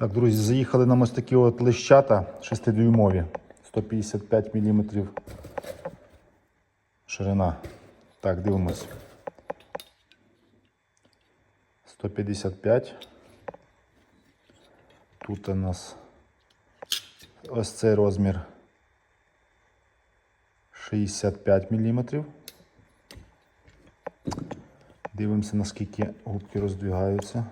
Так, друзі, заїхали нам ось такі от лищата 6-дюймові, 155 мм ширина. Так, дивимось. 155. Тут у нас ось цей розмір 65 мм. Дивимося, наскільки губки роздвигаються.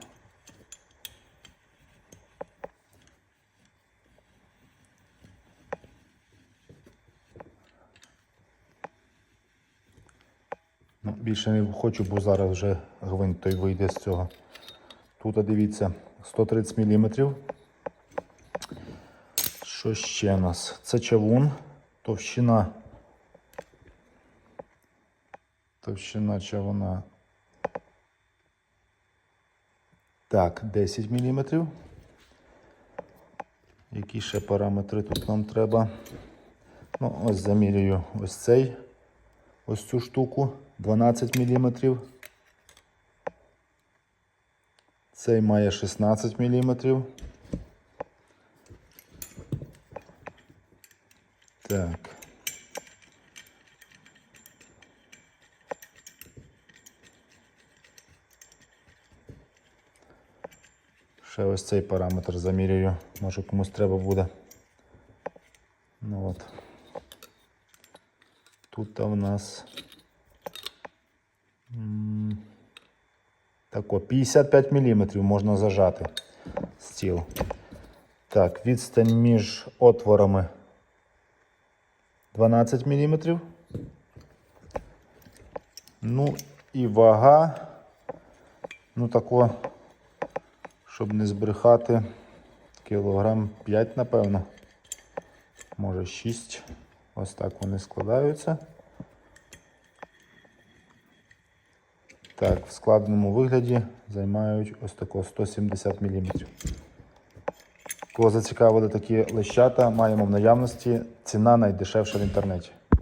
Більше не хочу, бо зараз вже гвинт той вийде з цього. Тут, дивіться, 130 мм. Що ще у нас? Це чавун, товщина. Товщина чавуна. Так, 10 мм. Які ще параметри тут нам треба? Ну, ось замірюю ось цей, ось цю штуку, 12 мм. Цей має 16 мм. Так. Ще ось цей параметр замірюю. Може комусь треба буде. Ну от. Тут у нас тако 55 мм можна зажати стіл. Так, відстань між отворами 12 мм. Ну і вага. Ну тако, щоб не збрехати, кілограм 5, напевно. Може 6. Ось так вони складаються. Так, в складеному вигляді займають ось тако 170 мм. Кого зацікавили такі лещата, маємо в наявності. Ціна найдешевша в інтернеті.